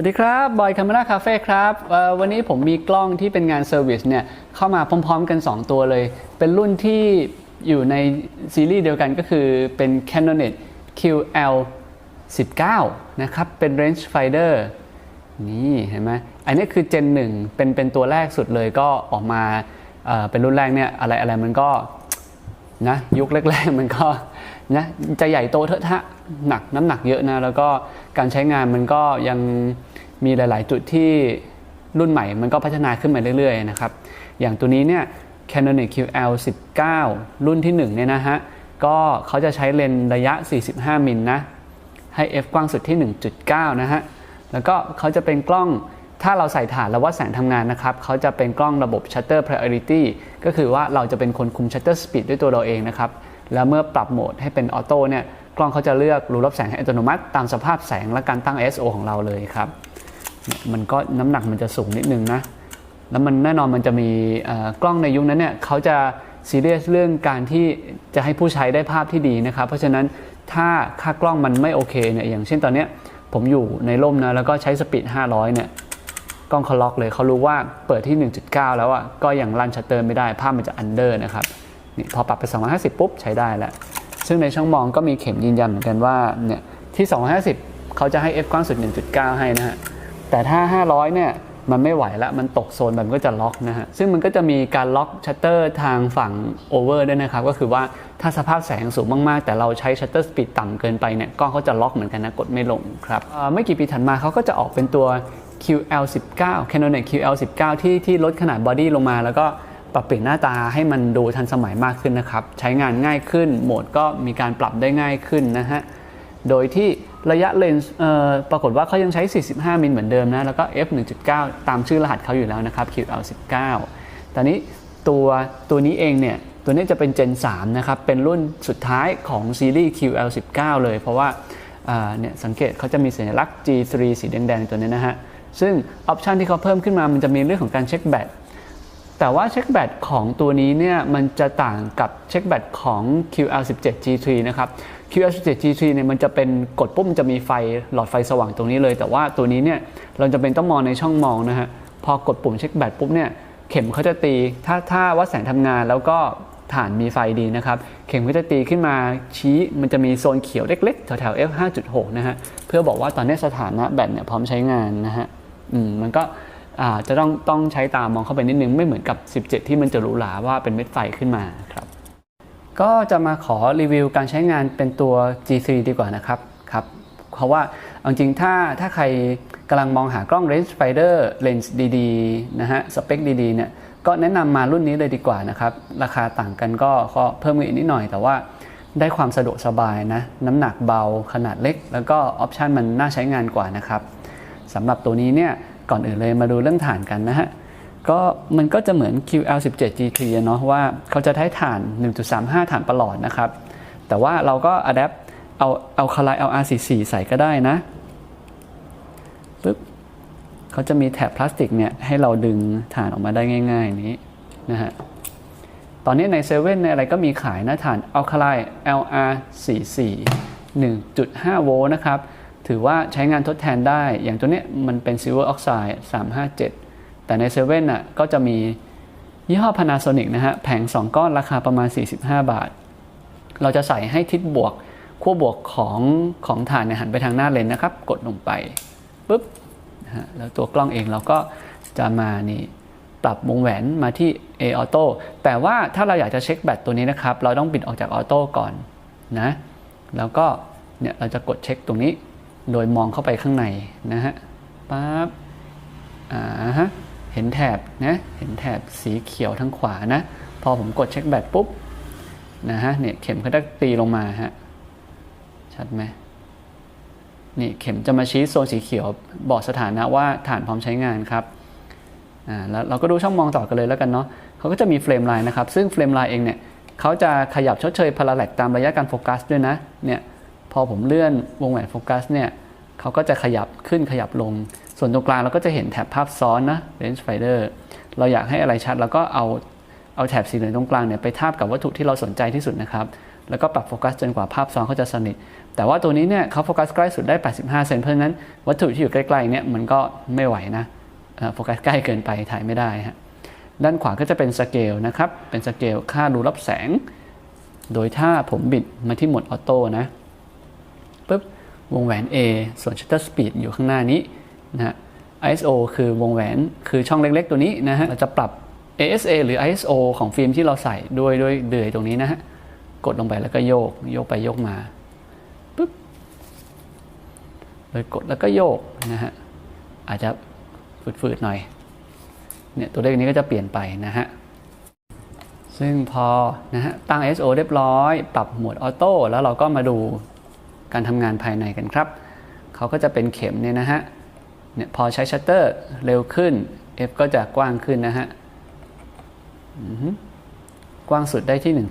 วัสดีครับ บอยคาเมราคาเฟ่ครับวันนี้ผมมีกล้องที่เป็นงานเซอร์วิสเนี่ย เข้ามาพร้อมๆกัน 2 ตัวเลย เป็นรุ่นที่อยู่ในซีรีส์เดียวกันก็คือเป็น Canon QL 19 นะครับ เป็น range finder นี่เห็นไหมอันนี้คือ Gen 1 เป็นเป็นตัวแรกสุดเลยก็ออกมาเเป็นรุ่นแรกเนี่ย อะไรอะไรมันก็นะยุคแรกๆมันก็ นะจะใหญ่โตเถอะทะหนักน้ำหนักเยอะนะ แล้วก็การใช้งานมันก็ยังมีหลาย ๆ จุดที่รุ่นใหม่มันก็พัฒนาขึ้นมาเรื่อย ๆ นะครับ อย่างตัวนี้เนี่ย Canon QL 19 รุ่นที่1เนี่ยนะฮะ ก็เขาจะใช้เลนส์ระยะ 45 มิลนะ ให้ f กว้างสุดที่ 1.9 นะฮะ แล้วก็เขาจะเป็นกล้องถ้าเราใส่ฐานแล้ววัดแสงทำงานนะครับ เขาจะเป็นกล้องระบบ shutter priority ก็คือว่าเราจะเป็นคนคุม shutter speed ด้วยตัวเราเองนะครับ แล้วเมื่อปรับโหมดให้เป็นออโต้เนี่ยกล้องเขาจะเลือกรูรับแสงให้อัตโนมัติ ตามสภาพแสงและการตั้ง ISO ของเราเลยครับมันก็น้ำหนักมันจะสูงนิดนึงนะ แล้วมันแน่นอนมันจะมีกล้องในยุคนั้นเนี่ยเขาจะซีเรียสเรื่องการที่จะให้ผู้ใช้ได้ภาพที่ดีนะครับ เพราะฉะนั้นถ้าค่ากล้องมันไม่โอเคเนี่ยอย่างเช่นตอนนี้ผมอยู่ในร่มนะแล้วก็ใช้สปีด 500 เนี่ยกล้องเขาล็อกเลยเขารู้ว่าเปิดที่ 1.9 แล้วอะก็ยังรันชัตเตอร์ไม่ได้ภาพมันจะอันเดอร์นะครับ นี่พอปรับไป 250 ปุ๊บใช้ได้แล้ว ซึ่งในช่องมองก็มีเข็มยืนยันเหมือนกันว่าเนี่ยที่ 250 เขาจะให้ f กว้างสุด 1.9 ให้นะฮะ แต่ถ้า 500 เนี่ยมันไม่ไหวละมันตกโซนมันก็จะล็อกนะฮะ ซึ่งมันก็จะมีการล็อกชัตเตอร์ทางฝั่งโอเวอร์ด้วยนะครับ ก็คือว่าถ้าสภาพแสงสูงมากๆ แต่เราใช้ชัตเตอร์สปีดต่ำเกินไปเนี่ยกล้องเขาจะล็อกเหมือนกันนะ กดไม่ลงครับไม่กี่ปีถัดมาเขาก็จะออกเป็นตัว QL19 Canon QL19 ที่ที่ลดขนาดบอดี้ลงมาแล้วก็ ปรับเปลี่ยนหน้าตาให้มันดูทันสมัยมากขึ้นนะครับ ใช้งานง่ายขึ้น โหมดก็มีการปรับได้ง่ายขึ้นนะฮะ โดยที่ระยะเลนส์ปรากฏว่าเขายังใช้ 45 มิลเหมือนเดิมนะ แล้วก็ f 1.9 ตามชื่อรหัสเขาอยู่แล้วนะครับ QL19 ตอนนี้ตัวตัวนี้เองเนี่ย ตัวนี้จะเป็น Gen 3 นะครับ เป็นรุ่นสุดท้ายของซีรีส์ QL19 เลย เพราะว่าอ่าเนี่ยสังเกตเขาจะมีสัญลักษณ์ G3 สีแดงๆ ตัวนี้นะฮะ ซึ่งออปชันที่เขาเพิ่มขึ้นมามันจะมีเรื่องของการเช็คแบต แต่ว่าเช็คแบตของตัวนี้เนี่ยมันจะต่างกับเช็คแบตของ QL17 G3 นะครับ QL17 G3 เนี่ยมันจะเป็นกดปุ๊บมันจะมีไฟหลอดไฟสว่างตรงนี้เลย แต่ว่าตัวนี้เนี่ยเราจะเป็นต้องมองในช่องมองนะฮะพอกดปุ่มเช็คแบตปุ๊บเนี่ยเข็มเขาจะตี ถ้าถ้าวัดแสงทำงานแล้วก็ฐานมีไฟดีนะครับ เข็มก็จะตีขึ้นมาชี้มันจะมีโซนเขียวเล็กๆแถวๆ f 5.6นะฮะเพื่อบอกว่าตอนนี้สถานะแบตเนี่ยพร้อมใช้งานนะฮะอืมมันก็ จะต้องต้องใช้ตามองเข้าไปนิดนึงไม่เหมือนกับ 17 ที่มันจะหรูหราว่าเป็นเม็ดไฟขึ้นมาครับก็จะมาขอรีวิวการใช้งานเป็นตัว G3 ดีกว่านะครับครับเพราะว่าเอาจริงถ้าถ้าใครกำลังมองหากล้อง range finder เลนส์ดีๆนะฮะสเปคดีๆเนี่ยก็แนะนำมารุ่นนี้เลยดีกว่านะครับ ราคาต่างกันก็ก็เพิ่มอีกนิดหน่อย แต่ว่าได้ความสะดวกสบายนะน้ำหนักเบาขนาดเล็ก แล้วก็ออปชันมันน่าใช้งานกว่านะครับสำหรับตัวนี้เนี่ย ก่อนอื่นเลยมาดูเรื่องฐานกันนะฮะก็มันก็จะเหมือน QL17 G3 อะเนาะว่าเขาจะใช้ฐาน 1.35 ฐานประหลอดนะครับ แต่ว่าเราก็อัดแอปเอาเอาคาไลเอา R44 ใส่ก็ได้นะปึ๊บเขาจะมีแถบพลาสติกเนี่ยให้เราดึงฐานออกมาได้ง่าย ๆ นี้นะฮะตอนนี้ในเซเว่นในอะไรก็มีขายนะฐานอัลคาไล LR44 1.5 โวลต์นะครับ ถือว่าใช้งานทดแทนได้ อย่างตัวเนี้ยมันเป็นซิลเวอร์ออกไซด์357 แต่ในเซเว่นอะก็จะมียี่ห้อ Panasonic นะฮะ แผง 2 ก้อนราคาประมาณ 45 บาท เราจะใส่ให้ทิศบวกขั้วบวกของของฐานเนี่ยหันไปทางหน้าเลนนะครับ กดลงไปปุ๊บนะฮะแล้วตัวกล้องเองเราก็จะมานี่ปรับวงแหวนมาที่ A Auto แต่ว่าถ้าเราอยากจะเช็คแบตตัวนี้นะครับ เราต้องปิดออกจากออโต้ก่อนนะ แล้วก็เนี่ยเราจะกดเช็คตรงนี้ โดยมองเข้าไปข้างในนะฮะปั๊บอ่าฮะเห็นแถบนะเห็นแถบสีเขียวทางขวานะพอผมกดเช็คแบตปุ๊บนะฮะเนี่ยเข็มเขาจะตีลงมาฮะชัดไหมนี่เข็มจะมาชี้โซนสีเขียวบอกสถานะว่าฐานพร้อมใช้งานครับอ่าแล้วเราก็ดูช่องมองต่อกันเลยแล้วกันเนาะเขาก็จะมีเฟรมไลน์นะครับซึ่งเฟรมไลน์เองเนี่ยเขาจะขยับชดเชยพาราแลกตามระยะการโฟกัสด้วยนะเนี่ย พอผมเลื่อนวงแหวนโฟกัสเนี่ยเขาก็จะขยับขึ้นขยับลง ส่วนตรงกลางเราก็จะเห็นแถบภาพซ้อนนะ range finder เราอยากให้อะไรชัดเราก็เอาเอาแถบสีเหลืองตรงกลางเนี่ยไปทาบกับวัตถุที่เราสนใจที่สุดนะครับ แล้วก็ปรับโฟกัสจนกว่าภาพซ้อนเขาจะสนิท แต่ว่าตัวนี้เนี่ยเขาโฟกัสใกล้สุดได้ 85 เซนเพราะนั้นวัตถุที่อยู่ใกล้ๆเนี่ยมันก็ไม่ไหวนะโฟกัสใกล้เกินไปถ่ายไม่ได้ฮะด้านขวาก็จะเป็นสเกลนะครับ เป็นสเกลค่ารูรับแสง โดยถ้าผมบิดมาที่หมดออโต้นะ วงแหวน A ส่วน shutter speed อยู่ข้างหน้านี้นะฮะ ISO คือวงแหวน คือช่องเล็กๆตัวนี้นะฮะ เราจะปรับ ASA หรือ ISO ของฟิล์มที่เราใส่ด้วยด้วยเดือยตรงนี้นะฮะ กดลงไปแล้วก็โยก โยกไปโยกมาปุ๊บเลยกดแล้วก็โยกนะฮะ อาจจะฝืดๆหน่อย เนี่ยตัวเลขนี้ก็จะเปลี่ยนไปนะฮะ ซึ่งพอนะฮะตั้ง ISO เรียบร้อย ปรับโหมดออโต้แล้วเราก็มาดู การทำงานภายในกันครับ เขาก็จะเป็นเข็มเนี่ยนะฮะเนี่ยพอใช้ชัตเตอร์เร็วขึ้น F ก็จะกว้างขึ้นนะฮะกว้างสุดได้ที่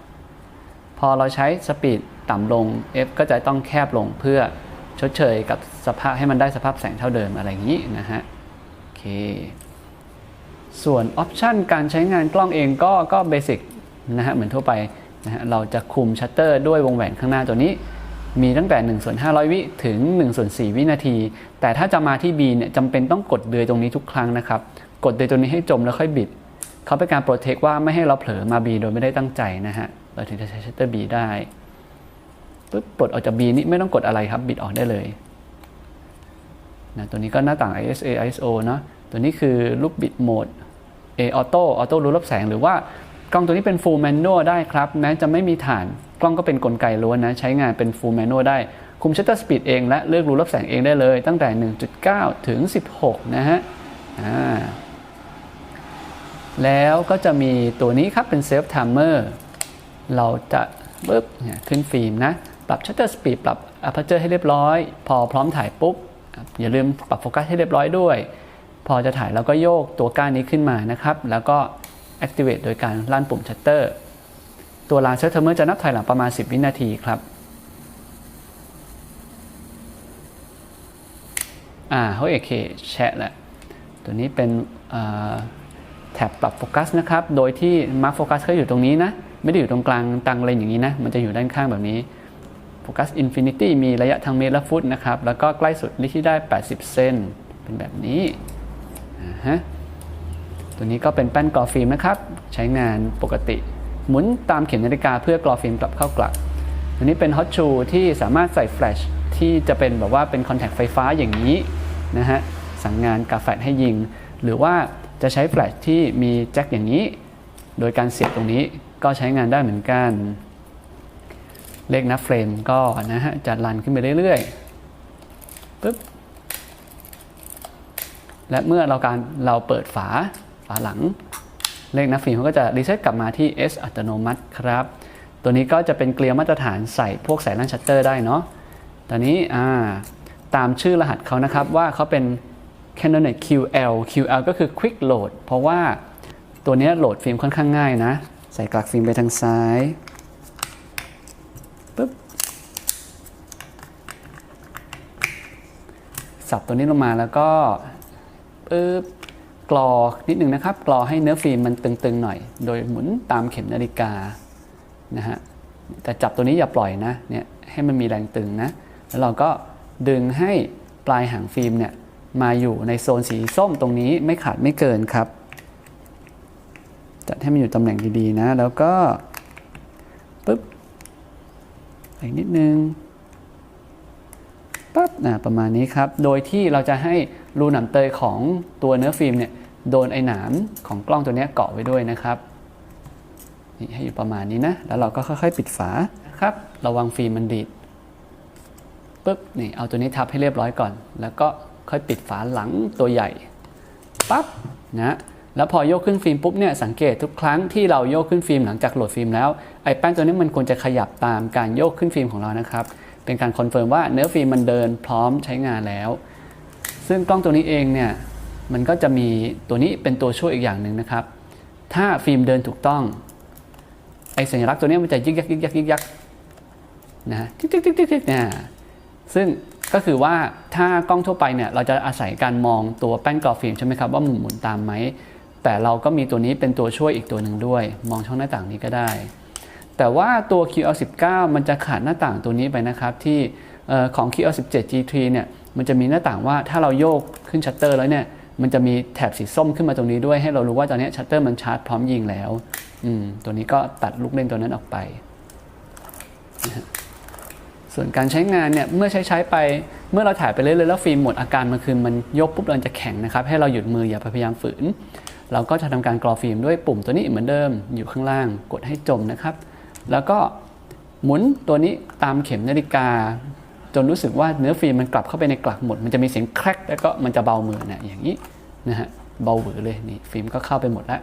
1.9 พอเราใช้สปีดต่ำลง F ก็จะต้องแคบลงเพื่อชดเชยกับสภาพให้มันได้สภาพแสงเท่าเดิมอะไรอย่างนี้นะฮะโอเคส่วนออปชันการใช้งานกล้องเองก็ก็เบสิกนะฮะเหมือนทั่วไปนะฮะเราจะคุมชัตเตอร์ด้วยวงแหวนข้างหน้าตัวนี้ มีตั้งแต่1ส่วน500 วิถึง1ส่วน4วินาที แต่ถ้าจะมาที่ B เนี่ยจำเป็นต้องกดเดือยตรงนี้ทุกครั้งนะครับ กดเดือยตรงนี้ให้จมแล้วค่อยบิด เขาเป็นการโปรเทคว่าไม่ให้เราเผลอมา B โดยไม่ได้ตั้งใจนะฮะ เราถึงจะใช้ชัตเตอร์ B ได้ปุ๊บปลดออกจาก B นี่ไม่ต้องกดอะไรครับ บิดออกได้เลยนะตัวนี้ก็หน้าต่าง ISA ISO เนาะตัวนี้คือลูกบิดโหมด A Auto Auto รู้รับแสงหรือว่ากล้องตัวนี้เป็น Full Manual ได้ครับ แม้จะไม่มีฐาน กล้องก็เป็นนกลไกล้วนนะ ใช้งานเป็น Full Manual ได้ คุม Shutter Speed เองและเลือกรูรับแสงเองได้เลย ตั้งแต่ 1.9 ถึง 16 นะฮะแล้วก็จะมีตัวนี้ครับเป็น Self Timer เราจะปึ๊บเนี่ยขึ้นฟิล์มนะ ปรับ Shutter Speed ปรับ Aperture ให้เรียบร้อย พอพร้อมถ่ายปุ๊บ อย่าลืมปรับโฟกัสให้เรียบร้อยด้วย พอจะถ่ายเราก็โยกตัวก้านนี้ขึ้นมานะครับ แล้วก็ activate โดยการลั่นปุ่ม shutter ตั ตัวลานเซตเทอร์เมอร์จะนับถอยหลังประมาณ 10 วินาทีครับอ่าเฮ้ยโอเคแชะแหละตัวนี้เป็นแท็บปรับโฟกัสนะครับ โดยที่มาร์คโฟกัสเขาอยู่ตรงนี้นะ ไม่ได้อยู่ตรงกลางตังเลนอย่างนี้นะ มันจะอยู่ด้านข้างแบบนี้โฟกัสอินฟินิตี้มีระยะทางเมตรและฟุตนะครับ แล้วก็ใกล้สุดที่ได้ 80 เซนเป็นแบบนี้ฮะตัวนี้ก็เป็นแป้นกรอฟิล์มนะครับ ใช้งานปกติ หมุนตามเข็มนาฬิกาเพื่อกรอฟิล์มกลับเข้ากลับตัวนี้เป็นฮอตชูที่สามารถใส่แฟลชที่จะเป็นแบบว่าเป็นคอนแทคไฟฟ้าอย่างนี้นะฮะสั่งงานกาแฟให้ยิง หรือว่าจะใช้แฟลชที่มีแจ็คอย่างนี้ โดยการเสียบตรงนี้ก็ใช้งานได้เหมือนกัน เลขนับเฟรมก็นะฮะจะรันขึ้นไปเรื่อยๆปึ๊บและเมื่อเราการเราเปิดฝาฝาหลัง เลขนับฟิล์มเขาก็จะรีเซ็ตกลับมาที่ S อัตโนมัติครับ ตัวนี้ก็จะเป็นเกลียวมาตรฐานใส่พวกสายลั่นชัตเตอร์ได้เนาะตอนนี้ตามชื่อรหัสเขานะครับว่าเขาเป็น Canon QL QL ก็คือ Quick Load เพราะว่าตัวนี้โหลดฟิล์มค่อนข้างง่ายนะ ใส่กลักฟิล์มไปทางซ้ายปึ๊บสับตัวนี้ลงมาแล้วก็ปึ๊บ กรอนิดนึงนะครับ กรอให้เนื้อฟิล์มมันตึงๆหน่อย โดยหมุนตามเข็มนาฬิกานะฮะแต่จับตัวนี้อย่าปล่อยนะเนี่ยให้มันมีแรงตึงนะแล้วเราก็ดึงให้ปลายหางฟิล์มเนี่ยมาอยู่ในโซนสีส้มตรงนี้ไม่ขาดไม่เกินครับ จัดให้มันอยู่ตำแหน่งดีๆนะ แล้วก็ปึ๊บอีกนิดนึงปั๊บนะประมาณนี้ครับ โดยที่เราจะให้ รูหนามเตยของตัวเนื้อฟิล์มเนี่ยโดนไอ้หนามของกล้องตัวนี้เกาะไว้ด้วยนะครับนี่ให้อยู่ประมาณนี้นะ แล้วเราก็ค่อยๆ ปิดฝาครับ ระวังฟิล์มมันดีดปุ๊บนี่เอาตัวนี้ทับให้เรียบร้อยก่อน แล้วก็ค่อยปิดฝาหลังตัวใหญ่ปั๊บนะแล้วพอโยกขึ้นฟิล์มปุ๊บเนี่ยสังเกตทุกครั้งที่เราโยกขึ้นฟิล์มหลังจากโหลดฟิล์มแล้วไอ้แป้นตัวนี้มันควรจะขยับตามการโยกขึ้นฟิล์มของเรานะครับ เป็นการคอนเฟิร์มว่าเนื้อฟิล์มมันเดินพร้อมใช้งานแล้ว ซึ่งกล้องตัวนี้เองเนี่ยมันก็จะมีตัวนี้เป็นตัวช่วยอีกอย่างหนึ่งนะครับ ถ้าฟิล์มเดินถูกต้องไอสัญลักษณ์ตัวนี้มันจะยิกยักยิกยักยิกยักนะทิกทิกทิกทิกทิกเนี่ยซึ่งก็คือว่าถ้ากล้องทั่วไปเนี่ยเราจะอาศัยการมองตัวแป้นกรอบฟิล์มใช่ไหมครับว่าหมุนหมุนตามไหมแต่เราก็มีตัวนี้เป็นตัวช่วยอีกตัวหนึ่งด้วย มองช่องหน้าต่างนี้ก็ได้ แต่ว่าตัว QL19 มันจะขาดหน้าต่างตัวนี้ไปนะครับที่ออของ QL17 G3 เนี่ย มันจะมีหน้าต่างว่าถ้าเราโยกขึ้นชัตเตอร์แล้วเนี่ยมันจะมีแถบสีส้มขึ้นมาตรงนี้ด้วยให้เรารู้ว่าตอนนี้ชัตเตอร์มันชาร์จพร้อมยิงแล้วอืมตัวนี้ก็ตัดลูกเล่นตัวนั้นออกไป ส่วนการใช้งานเนี่ยเมื่อใช้ใช้ไปเมื่อเราถ่ายไปเรื่อยๆแล้วฟิล์มหมดอาการมันคือมันยกปุ๊บมันจะแข็งนะครับ ให้เราหยุดมืออย่าพยายามฝืน เราก็จะทำการกรอฟิล์มด้วยปุ่มตัวนี้เหมือนเดิมอยู่ข้างล่างกดให้จมนะครับ แล้วก็หมุนตัวนี้ตามเข็มนาฬิกา จนรู้สึกว่าเนื้อฟิล์มมันกลับเข้าไปในกลักหมด มันจะมีเสียงแครกแล้วก็มันจะเบามือนะอย่างนี้นะฮะเบาหวือเลยนี่ฟิล์มก็เข้าไปหมดแล้ว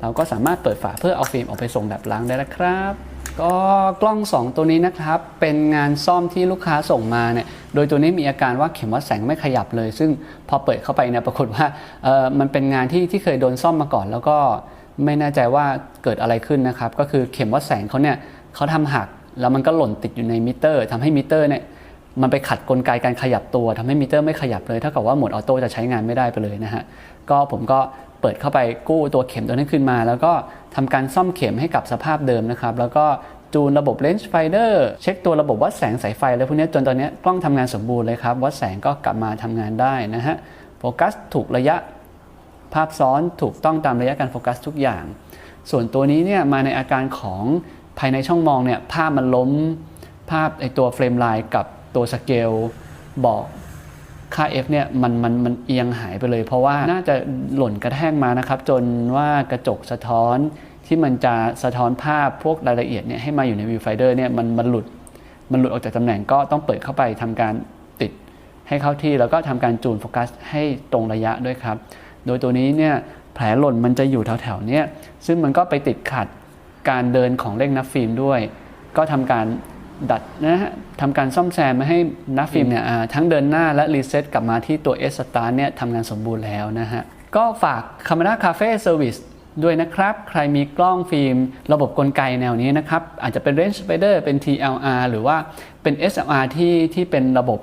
เราก็สามารถเปิดฝาเพื่อเอาฟิล์มออกไปส่งแบบล้างได้แล้วครับ ก็กล้อง 2 ตัวนี้นะครับ เป็นงานซ่อมที่ลูกค้าส่งมาเนี่ยโดยตัวนี้มีอาการว่าเข็มวัดแสงไม่ขยับเลย ซึ่งพอเปิดเข้าไปเนี่ยปรากฏว่าเออมันเป็นงานที่ที่เคยโดนซ่อมมาก่อน แล้วก็ไม่แน่ใจว่าเกิดอะไรขึ้นนะครับ ก็คือเข็มวัดแสงเขาเนี่ยเขาทำหักแล้วมันก็หล่นติดอยู่ในมิเตอร์ทำให้มิเตอร์เนี่ย มันไปขัดกลไกการขยับตัวทำให้มิเตอร์ไม่ขยับเลยเท่ากับว่าโหมดออโต้จะใช้งานไม่ได้ไปเลยนะฮะก็ผมก็เปิดเข้าไปกู้ตัวเข็มตัวนั้นขึ้นมา แล้วก็ทำการซ่อมเข็มให้กับสภาพเดิมนะครับแล้วก็จูนระบบเลนส์ไฟเดอร์เช็คตัวระบบวัดแสงสายไฟอะไรพวกนี้จนตอนนี้กล้องทำงานสมบูรณ์เลยครับ วัดแสงก็กลับมาทำงานได้นะฮะโฟกัสถูกระยะภาพซ้อนถูกต้องตามระยะการโฟกัสทุกอย่าง ส่วนตัวนี้เนี่ยมาในอาการของภายในช่องมองเนี่ยภาพมันล้มภาพไอตัวเฟรมไลน์กับ ตัวสเกลบอกค่า f เนี่ยมันมันมันเอียงหายไปเลย เพราะว่าน่าจะหล่นกระแทกมานะครับ จนว่ากระจกสะท้อนที่มันจะสะท้อนภาพพวกรายละเอียดเนี่ยให้มาอยู่ในวิวไฟเดอร์เนี่ยมันมันหลุดมันหลุดออกจากตำแหน่งก็ต้องเปิดเข้าไปทำการติดให้เข้าที่ แล้วก็ทำการจูนโฟกัสให้ตรงระยะด้วยครับ โดยตัวนี้เนี่ยแผลหล่นมันจะอยู่แถวๆเนี้ยซึ่งมันก็ไปติดขัดการเดินของเลขนับฟิล์มด้วย ก็ทำการ ดัดนะฮะทำการซ่อมแซมมาให้นับฟิล์มเนี่ยทั้งเดินหน้าและรีเซ็ตกลับมาที่ตัว S Star เนี่ยทำงานสมบูรณ์แล้วนะฮะ ก็ฝาก Camera Cafe Service ด้วยนะครับ ใครมีกล้องฟิล์ม ระบบกลไกแนวนี้นะครับ อาจจะเป็น Range Spider เป็น TLR หรือว่าเป็น SLR ที่ที่เป็นระบบ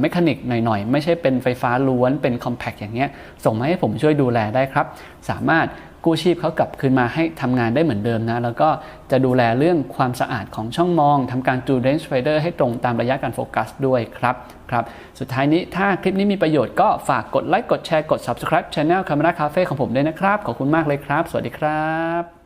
เมคานิกหน่อยๆ ไม่ใช่เป็นไฟฟ้าล้วนเป็นคอมแพ t อย่างเงี้ย ส่งมาให้ผมช่วยดูแลได้ครับ สามารถ กู้ชีพเขากลับคืนมาให้ทำงานได้เหมือนเดิมนะ แล้วก็จะดูแลเรื่องความสะอาดของช่องมองทำการจูเดนส์ไฟเดอร์ให้ตรงตามระยะการโฟกัสด้วยครับครับสุดท้ายนี้ถ้าคลิปนี้มีประโยชน์ก็ฝากกดไลค์กดแชร์กด subscribe channel Camera Cafe ของผมด้วยนะครับ ขอบคุณมากเลยครับ สวัสดีครับ